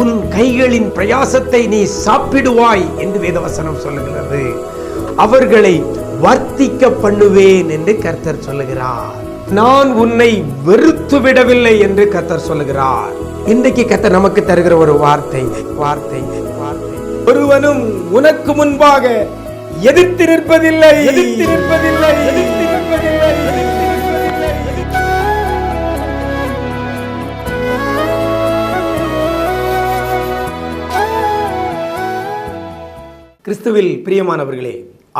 உன் கைகளின் பிரயாசத்தை நீ சாப்பிடுவாய் என்று வேதவசனம் சொல்லுகிறது. அவர்களை வர்த்திக்க பண்ணுவேன் என்று கர்த்தர் சொல்லுகிறார். நான் உன்னை வெறுத்து விடவில்லை என்று கர்த்தர் சொல்லுகிறார். இன்றைக்கு கர்த்தர் நமக்கு தருகிற ஒரு வார்த்தை வார்த்தை வார்த்தை. ஒருவனும் உனக்கு முன்பாக எதிர்த்து நிற்பதில்லை. எதிர்த்து நிற்பதில்லை. எதிர்த்து நிற்பதில்லை. கிறிஸ்துவில் பிரியமானவர்களே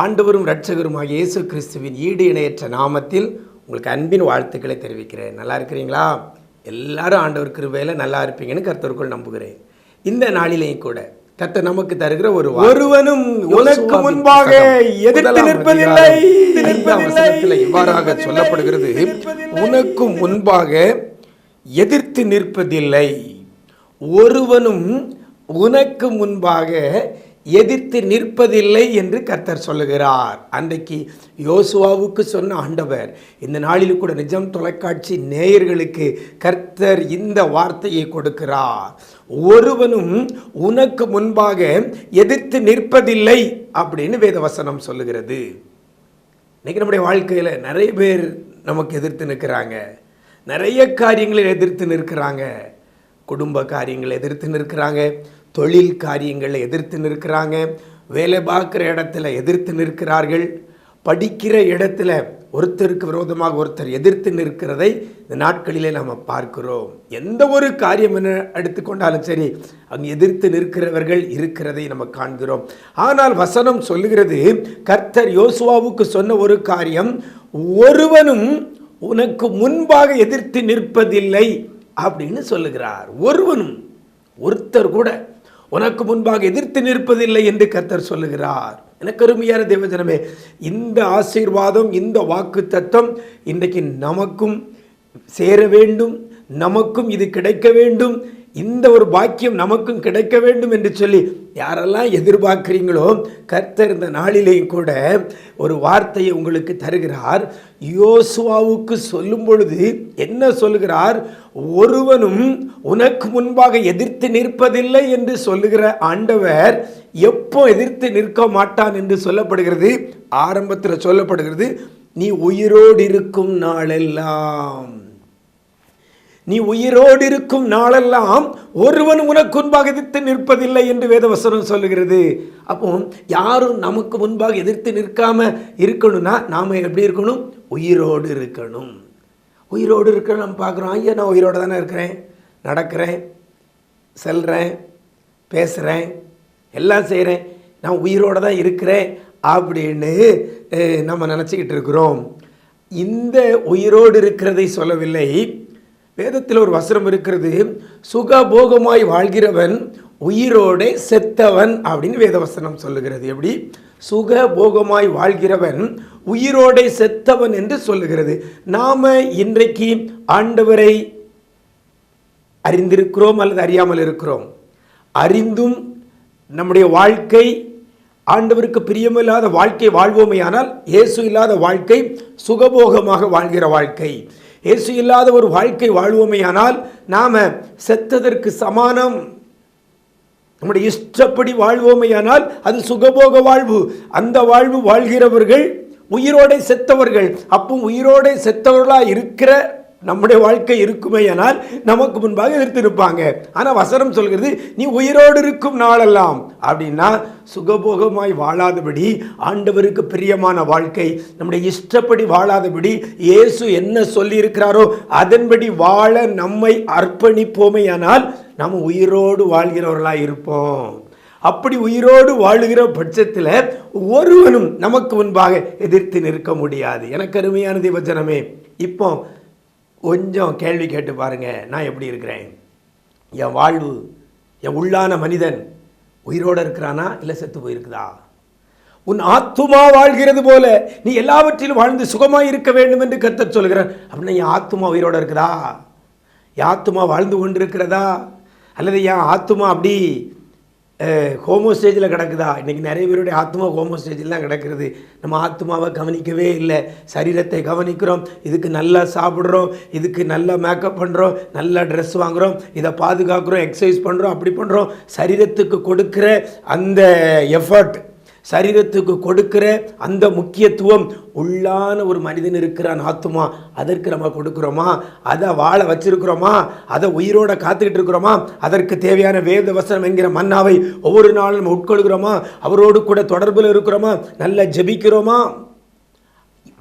ஆண்டவரும் இரட்சகருமாகிய இயேசு கிறிஸ்துவின் ஈடு இணையற்ற நாமத்தில் உங்களுக்கு அன்பின் வாழ்த்துக்களை தெரிவிக்கிறேன். நல்லா இருக்கிறீங்களா? எல்லாரும் ஆண்டவர் கிருபையில் நல்லா இருப்பீங்கன்னு கர்த்தருக்குள் நம்புகிறேன். இந்த நாளிலேயும் கூட கர்த்தர் நமக்கு தருகிற ஒரு ஒருவனும் உனக்கு முன்பாக எதிர்த்து நிற்பதில்லை. இவ்வாறாக சொல்லப்படுகிறது. உனக்கு முன்பாக எதிர்த்து நிற்பதில்லை. ஒருவனும் உனக்கு முன்பாக எதிர்த்து நிற்பதில்லை என்று கர்த்தர் சொல்லுகிறார். அன்றைக்கு யோசுவாவுக்கு சொன்ன ஆண்டவர் இந்த நாளில் கூட நிஜம் தொலைக்காட்சி நேயர்களுக்கு கர்த்தர் இந்த வார்த்தையை கொடுக்கிறார். ஒருவனும் உனக்கு முன்பாக எதிர்த்து நிற்பதில்லை அப்படின்னு வேதவசனம் சொல்லுகிறது. இன்னைக்கு நம்முடைய வாழ்க்கையில் நிறைய பேர் நமக்கு எதிர்த்து நிற்கிறாங்க. நிறைய காரியங்களை எதிர்த்து நிற்கிறாங்க. குடும்ப காரியங்களை எதிர்த்து நிற்கிறாங்க. தொழில் காரியங்களை எதிர்த்து நிற்கிறாங்க வேலை பார்க்குற இடத்துல எதிர்த்து நிற்கிறார்கள். படிக்கிற இடத்துல ஒருத்தருக்கு விரோதமாக ஒருத்தர் எதிர்த்து நிற்கிறதை இந்த நாட்களிலே நாம் பார்க்கிறோம். எந்த ஒரு காரியம் என்ன எடுத்துக்கொண்டாலும் சரி அங்கு எதிர்த்து நிற்கிறவர்கள் இருக்கிறதை நம்ம காண்கிறோம். ஆனால் வசனம் சொல்லுகிறது கர்த்தர் யோசுவாவுக்கு சொன்ன ஒரு காரியம் ஒருவனும் உனக்கு முன்பாக எதிர்த்து நிற்பதில்லை அப்படின்னு சொல்லுகிறார். ஒருவனும் ஒருத்தர் கூட. உனக்கு முன்பாக எதிர்த்து நிற்பதில்லை என்று கர்த்தர் சொல்லுகிறார். எனக்கு அருமையான தேவஜனமே இந்த ஆசீர்வாதம் இந்த வாக்கு தத்துவம் இன்றைக்கு நமக்கும் சேர வேண்டும் நமக்கும் இது கிடைக்க வேண்டும் இந்த ஒரு பாக்கியம் நமக்கும் கிடைக்க வேண்டும் என்று சொல்லி யாரெல்லாம் எதிர்பார்க்குறீங்களோ கர்த்தர் இந்த நாளிலேயும் கூட ஒரு வார்த்தையை உங்களுக்கு தருகிறார். யோசுவாவுக்கு சொல்லும் பொழுது என்ன சொல்லுகிறார்? ஒருவனும் உனக்கு முன்பாக எதிர்த்து நிற்பதில்லை என்று சொல்லுகிற ஆண்டவர் எப்போ எதிர்த்து நிற்க மாட்டான் என்று சொல்லப்படுகிறது? ஆரம்பத்தில் சொல்லப்படுகிறது நீ உயிரோடு இருக்கும் நாளெல்லாம். நீ உயிரோடு இருக்கும் நாளெல்லாம் ஒருவன் உனக்கு முன்பாக எதிர்த்து நிற்பதில்லை என்று வேதவசனம் சொல்லுகிறது. அப்போ யாரும் நமக்கு முன்பாக எதிர்த்து நிற்காம இருக்கணும்னா நாம் எப்படி இருக்கணும்? உயிரோடு இருக்கணும். உயிரோடு இருக்கணும் நம்ம பார்க்குறோம் ஐயா நான் உயிரோடு தானே இருக்கிறேன். நடக்கிறேன். செல்கிறேன் பேசுகிறேன் எல்லாம் செய்கிறேன் நான் உயிரோடு தான் இருக்கிறேன். அப்படின்னு நம்ம நினச்சிக்கிட்டு இருக்கிறோம். இந்த உயிரோடு இருக்கிறதை சொல்லவில்லை. வேதத்தில் ஒரு வசனம் இருக்கிறது. சுகபோகமாய் வாழ்கிறவன் உயிரோடே செத்தவன் அப்படின்னு வேதவசனம் சொல்லுகிறது. எப்படி? சுக போகமாய் வாழ்கிறவன் உயிரோடே செத்தவன் என்று சொல்லுகிறது. நாம் இன்றைக்கு ஆண்டவரை அறிந்திருக்கிறோம் அல்லது அறியாமல் இருக்கிறோம்? அறிந்தும் நம்முடைய வாழ்க்கை ஆண்டவருக்கு பிரியமில்லாத வாழ்க்கை வாழ்வோமேயானால் இயேசு இல்லாத வாழ்க்கை சுகபோகமாக வாழ்கிற வாழ்க்கை. இயேசு இல்லாத ஒரு வாழ்க்கை வாழ்வோமேயானால் நாம் செத்ததற்கு சமானம். நம்முடைய இஷ்டப்படி வாழ்வோமையானால் அது சுகபோக வாழ்வு. அந்த வாழ்வு வாழ்கிறவர்கள் உயிரோடே செத்தவர்கள். அப்போ உயிரோடே செத்தவர்களாக இருக்கிற நம்முடைய வாழ்க்கை இருக்குமேயானால் நமக்கு முன்பாக எதிர்த்திருப்பாங்க ஆனால் வசனம் சொல்கிறது நீ உயிரோடு இருக்கும் நாளெல்லாம். அப்படின்னா சுகபோகமாய் வாழாதபடி ஆண்டவருக்கு பிரியமான வாழ்க்கை நம்முடைய இஷ்டப்படி வாழாதபடி இயேசு என்ன சொல்லியிருக்கிறாரோ அதன்படி வாழ நம்மை அர்ப்பணிப்போமேயானால் நம்ம உயிரோடு வாழ்கிறவர்களாக இருப்போம். அப்படி உயிரோடு வாழுகிற பட்சத்தில் ஒருவனும் நமக்கு முன்பாக எதிர்த்து நிற்க முடியாது. எனக்கு அருமையான தேவஜனமே இப்போ கொஞ்சம் கேள்வி கேட்டு பாருங்கள் நான் எப்படி இருக்கிறேன்? என் வாழ்வு என் உள்ளான மனிதன் உயிரோடு இருக்கிறானா இல்லை செத்து போயிருக்குதா? உன் ஆத்துமா வாழ்கிறது போல நீ எல்லாவற்றிலும் வாழ்ந்து சுகமாக இருக்க வேண்டும் என்று கத்தர் சொல்கிறார். அப்படின்னா என் ஆத்துமா உயிரோடு இருக்குதா? என் ஆத்துமா வாழ்ந்து கொண்டிருக்கிறதா? அல்லது என் ஆத்துமா அப்படி ஹோமோ ஸ்டேஜில் கிடக்குதா? இன்றைக்கி நிறைய பேருடைய ஆத்மா ஹோமோ ஸ்டேஜில் தான் கிடக்கிறது. நம்ம ஆத்மாவை கவனிக்கவே இல்லை. சரீரத்தை கவனிக்கிறோம். இதுக்கு நல்லா சாப்பிட்றோம். இதுக்கு நல்லா மேக்கப் பண்ணுறோம் நல்லா ட்ரெஸ் வாங்குகிறோம் இதை பாதுகாக்கிறோம் எக்ஸசைஸ் பண்ணுறோம் அப்படி பண்ணுறோம் சரீரத்துக்கு கொடுக்குற அந்த எஃபர்ட் சரீரத்துக்கு கொடுக்கிற அந்த முக்கியத்துவம் உள்ளான ஒரு மனிதன் இருக்கிறான் ஆத்துமா. அதற்கு நம்ம கொடுக்குறோமா? அதை வாழ வச்சிருக்கிறோமா? அதை உயிரோட காத்துக்கிட்டு இருக்கிறோமா? அதற்கு தேவையான வேத வசனம் என்கிற மன்னாவை ஒவ்வொரு நாளும் நம்ம உட்கொள்கிறோமா? அவரோடு கூட தொடர்பில் இருக்கிறோமா? நல்லா ஜெபிக்கிறோமா?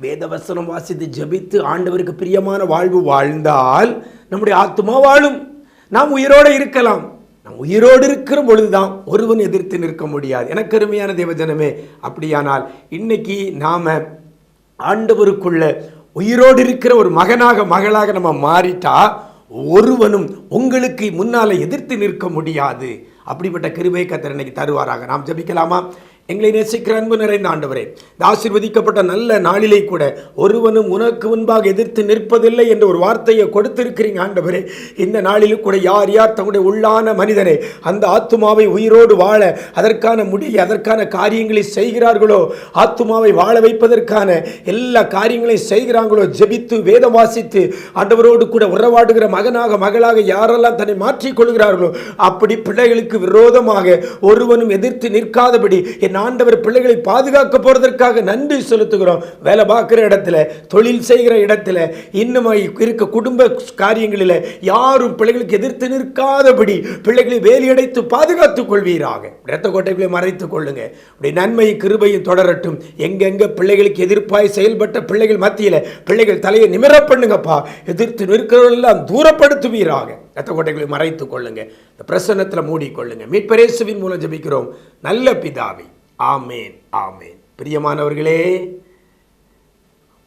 வேதவசனம் வாசித்து ஜெபித்து ஆண்டவருக்கு பிரியமான வாழ்வு வாழ்ந்தால் நம்முடைய ஆத்துமா வாழும். நாம் உயிரோடு இருக்கலாம். நான் உயிரோடு இருக்கிற பொழுதுதான் ஒருவன் எதிர்த்து நிற்க முடியாது. எனக்கு அருமையான தேவஜனமே அப்படியானால் இன்னைக்கு நாம் ஆண்டவருக்குள்ள உயிரோடு இருக்கிற ஒரு மகனாக மகளாக நம்ம மாறிட்டா ஒருவனும் உங்களுக்கு முன்னால் எதிர்த்து நிற்க முடியாது. அப்படிப்பட்ட கிருபை கத்தர் இன்னைக்கு தருவாராக. நாம் ஜபிக்கலாமா? எங்களை நேசிக்கிற அன்பு நிறைந்த ஆண்டவரே இந்த நல்ல நாளிலே கூட ஒருவனும் உனக்கு முன்பாக எதிர்த்து நிற்பதில்லை என்ற ஒரு வார்த்தையை கொடுத்திருக்கிறீங்க ஆண்டவரே. இந்த நாளிலும் கூட யார் யார் தங்களுடைய உள்ளான மனிதனை அந்த ஆத்துமாவை உயிரோடு வாழ அதற்கான முடிய அதற்கான காரியங்களை செய்கிறார்களோ ஆத்துமாவை வாழ வைப்பதற்கான எல்லா காரியங்களையும் செய்கிறாங்களோ ஜெபித்து வேதம் வாசித்து ஆண்டவரோடு கூட உறவாடுகிற மகனாக மகளாக யாரெல்லாம் தன்னை மாற்றிக் கொள்கிறார்களோ அப்படி பிள்ளைகளுக்கு விரோதமாக ஒருவனும் எதிர்த்து நிற்காதபடி என் ஆண்டவர் பிள்ளைகளை பாதுகாக்க போறதற்காக நன்றி செலுத்துகிறோம். வேலை பார்க்குற இடத்துல தொழில் செய்கிற இடத்துல இன்னும் இருக்க குடும்ப காரியங்களில் யாரும் பிள்ளைகளுக்கு எதிர்த்து நிற்காதபடி பிள்ளைகளை வேலியடைத்து பாதுகாத்துக் கொள்வீராக. இரத்த கோட்டைகளை மறைத்துக் கொள்ளுங்க. உடைய நன்மையும் கிருபையும் தொடரட்டும். எங்கெங்க பிள்ளைகளுக்கு எதிர்ப்பாய் செயல்பட்ட பிள்ளைகள் மத்தியில் பிள்ளைகள் தலையை நிமிர பண்ணுங்கப்பா. எதிர்த்து நிற்கிறவர்களெல்லாம் தூரப்படுத்துவீராக. இரத்த கோட்டைகளை மறைத்துக் கொள்ளுங்க. இந்த பிரசன்னத்தில் மூடிக்கொள்ளுங்க. மீட்பரேசுவின் மூலம் ஜபிக்கிறோம். நல்ல பிதாவை. ஆமேன் ஆமேன். பிரியமானவர்களே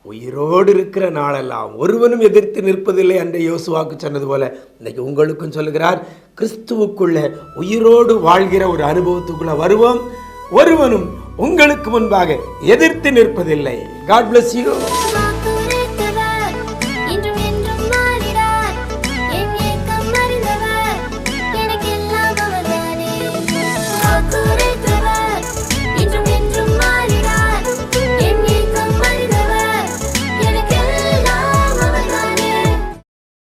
உயிரோடு இருக்கிற நாளெல்லாம் ஒருவனும் எதிர்த்து நிற்பதில்லை. அன்றை யோசுவாக்கு சொன்னது போல இன்னைக்கு உங்களுக்கும் சொல்லுகிறார் கிறிஸ்துவுக்குள்ள உயிரோடு வாழ்கிற ஒரு அனுபவத்துக்குள்ள வருவோம். ஒருவனும் உங்களுக்கு முன்பாக எதிர்த்து நிற்பதில்லை. God bless you